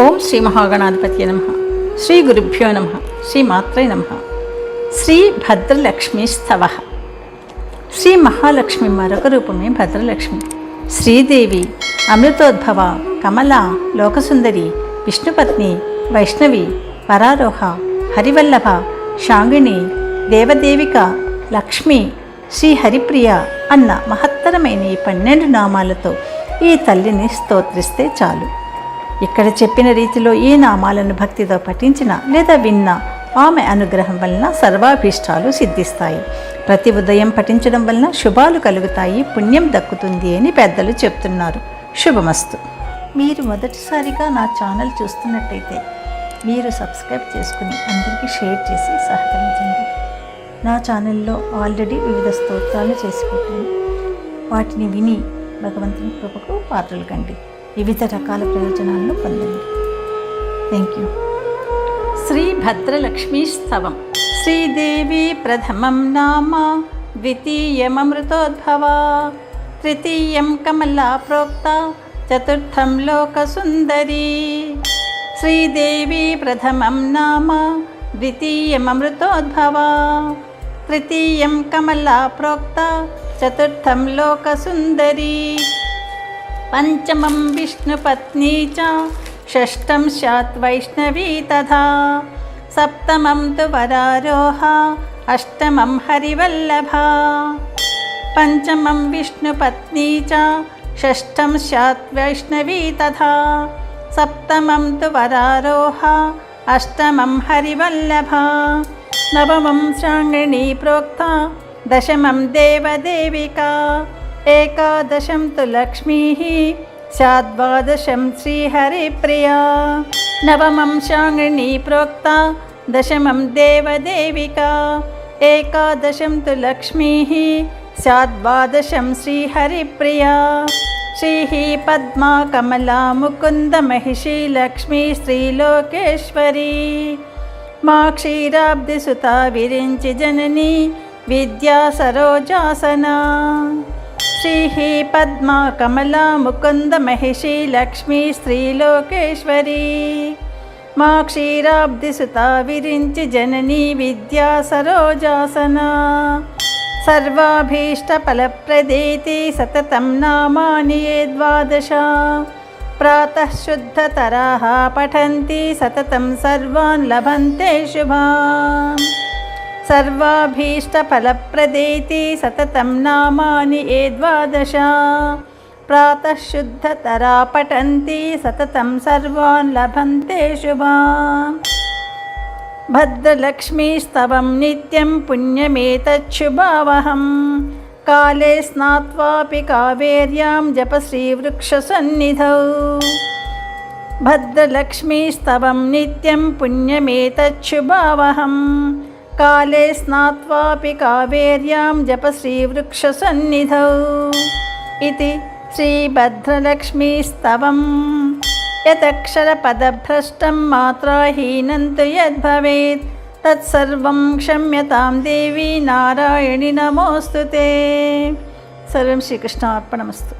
ఓం శ్రీ మహాగణాధిపతి నమ. శ్రీ గురుభ్యో నమ. శ్రీ మాత్రే నమ. శ్రీ భద్రలక్ష్మి స్తవ శ్రీ మహాలక్ష్మి మరొక రూపమే భద్రలక్ష్మి. శ్రీదేవి అమృతోద్భవ కమల లోకసుందరి విష్ణుపత్ని వైష్ణవి వరారోహ హరివల్లభ శాంగిణి దేవదేవిక లక్ష్మి శ్రీ హరిప్రియ అన్న మహత్తరమైన ఈ పన్నెండు నామాలతో ఈ తల్లిని స్తోత్రిస్తే చాలు. ఇక్కడ చెప్పిన రీతిలో ఈ నామాలను భక్తితో పఠించిన లేదా విన్నా ఆమె అనుగ్రహం వలన సర్వాభీష్టాలు సిద్ధిస్తాయి. ప్రతి ఉదయం పఠించడం వలన శుభాలు కలుగుతాయి పుణ్యం దక్కుతుంది అని పెద్దలు చెప్తున్నారు. శుభమస్తు. మీరు మొదటిసారిగా నా ఛానల్ చూస్తున్నట్టయితే మీరు సబ్స్క్రైబ్ చేసుకుని అందరికీ షేర్ చేసి సహకరించండి. నా ఛానల్లో ఆల్రెడీ వివిధ స్తోత్రాలు చేసి పెట్టాను వాటిని విని భగవంతుని కృపకు పాత్రలు కండి. వివిధ రకాల ప్రయోజనాలను పొందండి. థ్యాంక్ యూ శ్రీ భద్రలక్ష్మీ స్తవం శ్రీదేవి ప్రథమం నామ ద్వితీయమృతోద్భవ తృతీయం కమలా ప్రోక్త చతుర్థం లోకసుందరీ. శ్రీదేవి ప్రథమం నామ ద్వితీయమృతోద్భవ తృతీయం కమలా ప్రోక్త చతుర్థం లోకసుందరీ. पञ्चमं विष्णुपत्नी च षष्ठं स्यात् वैष्णवी तथा सप्तमं तु वरारोहा अष्टमं हरिवल्लभा। पञ्चमं विष्णुपत्नी च षष्ठं स्यात् वैष्णवी तथा सप्तमं तु वरारोहा अष्टमं हरिवल्लभा। नवमं श्राङ्गिणी प्रोक्ता दशमं देवदेविका। ఏకాదశం తు లక్ష్మీ స్యాద్వాదశం శ్రీహరిప్రియా నవమం శాంగిణీ ప్రోక్త దశమం దేవదేవికా ఏకాదశం తు లక్ష్మీ స్యాద్వాదశం శ్రీహరిప్రియా శ్రీ పద్మా కమలా ముకుంద మహిషి లక్ష్మీ శ్రీలోకేశ్వరీ మా క్షీరాబ్దిసుతా విరించి జనని విద్యా సరోజాసనా శ్రీः పద్మ కమలా ముకుంద మహిషి లక్ష్మీ శ్రీలోకేశ్వరి మా క్షీరాబ్దిసుత విరించి జననీ విద్యా సరోజాసనా. సర్వాభీష్టఫలప్రదేతి సతతం నామాని ఏ ద్వాదశ. ప్రాతఃశుద్ధతరాः పఠन्ति సతతం సర్వాన్ లభంతే శుభా. सर्वाभीष्टफलप्रदेति सततं नामानि ये द्वादश प्रातःशुद्धतरा पठन्ति सततं सर्वान् लभन्ते शुभान् भद्रलक्ष्मीस्तवं नित्यं पुण्यमेतच्छुभावहं काले स्नात्वापि कावेर्यां जपश्रीवृक्षसन्निधौ भद्रलक्ष्मीस्तवं नित्यं पुण्यमेतच्छुभावहम् నిత్యం పుణ్యమేతచ్చుభావహం కాళే స్నాత్వాపి కావేర్యాం జప శ్రీవృక్షసన్నిధౌ ఇది శ్రీభద్రలక్ష్మీస్తవం యదక్షరపదభ్రష్టం మాత్రాహీనం తు యద్భవేత్ తత్సర్వం క్షమ్యతాం దేవి నారాయణి నమోస్తు సర్వం శ్రీకృష్ణ అర్పణమస్తు